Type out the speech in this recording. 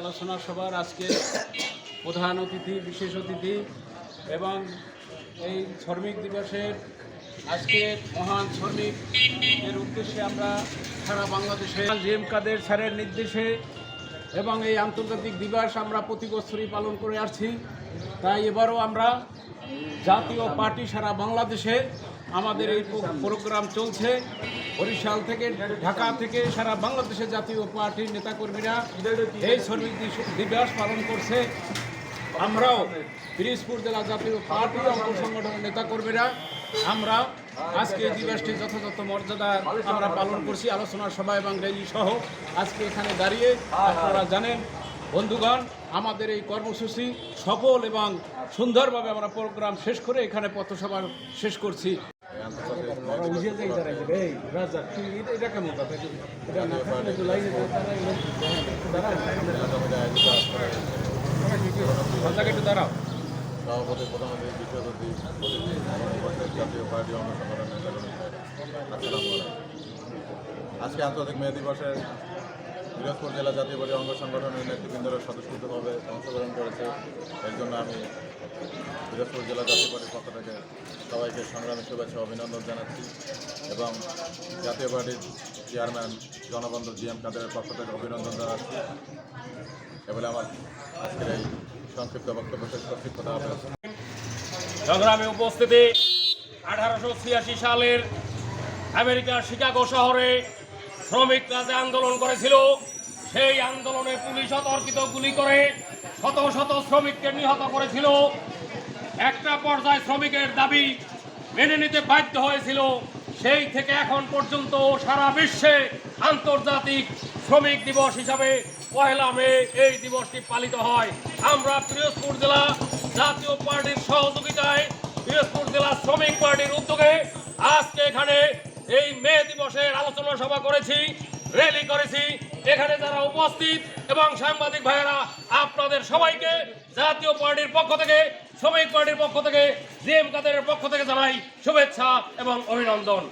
আলোচনা সভার আজকে প্রধান অতিথি, বিশেষ অতিথি এবং এই শ্রমিক দিবসের আজকে মহান শ্রমিক এর উদ্দেশ্যে আমরা সারা বাংলাদেশে জি এম কাদের স্যারের নির্দেশে এবং এই আন্তর্জাতিক দিবস আমরা প্রতি বছরই পালন করে আসছি। তাই এবারও আমরা জাতীয় পার্টি সারা বাংলাদেশে আমাদের এই প্রো- প্রোগ্রাম চলছে। বরিশাল থেকে, ঢাকা থেকে সারা বাংলাদেশে জাতীয় পার্টির নেতাকর্মীরা এই শ্রমিক দিবস পালন করছে। আমরাও পিরিজপুর জেলা জাতীয় পার্টি অঙ্গ সংগঠনের নেতাকর্মীরা, আমরা আজকে এই দিবসটি যথাযথ মর্যাদা আমরা পালন করছি আলোচনা সভা এবং র্যালি সহ আজকে এখানে দাঁড়িয়ে। আপনারা জানেন, বন্ধুগণ আমাদের এই কর্মসূচি সফল এবং সুন্দরভাবে আমরা প্রোগ্রাম শেষ করে এখানে পথসভা শেষ করছি। আজকে আন্তর্জাতিক মে দিবসে পিরোজপুর জেলা জাতীয় পার্টি অঙ্গ সংগঠনের নেতৃবৃন্দরা স্বতঃস্ফূর্তভাবে অংশগ্রহণ করেছে। এর জন্য আমি পিরোজপুর জেলা জাতীয় পার্টির পক্ষ থেকে সবাইকে সংগ্রামী শুভেচ্ছা অভিনন্দন জানাচ্ছি এবং জাতীয় পার্টির চেয়ারম্যান জনবন্ধু জি এম কাদেরের পক্ষ থেকে অভিনন্দন জানাচ্ছি। এবারে আমার আজকের এই সংক্ষিপ্ত বক্তব্য শেষ করছি। কথা হবে। সংগ্রামে উপস্থিতি আঠারোশো ছিয়াশি সালের আমেরিকার শিকাগো শহরে শ্রমিকরা যে আন্দোলন করেছিল, সেই আন্দোলনে পুলিশ অতর্কিত গুলি করে শত শত শ্রমিককে নিহত করেছিল। একটা পর্যায়ে শ্রমিকের দাবি মেনে নিতে বাধ্য হয়েছিল। সেই থেকে এখন পর্যন্ত সারা বিশ্বে আন্তর্জাতিক শ্রমিক দিবস হিসাবে পয়লা মে এই দিবসটি পালিত হয়। আমরা পিরোজপুর জেলা জাতীয় পার্টির সহযোগিতায় পিরোজপুর জেলা শ্রমিক পার্টির উদ্যোগে আজকে এখানে এই দিবসের আলোচনা সভা করেছি র্যালি করেছি। এখানে যারা উপস্থিত এবং সাংবাদিক ভাইয়েরা, আপনাদের সবাইকে জাতীয় পার্টির পক্ষ থেকে, শ্রমিক পার্টির পক্ষ থেকে জিএম কাদের পক্ষ থেকে জানাই শুভেচ্ছা এবং অভিনন্দন।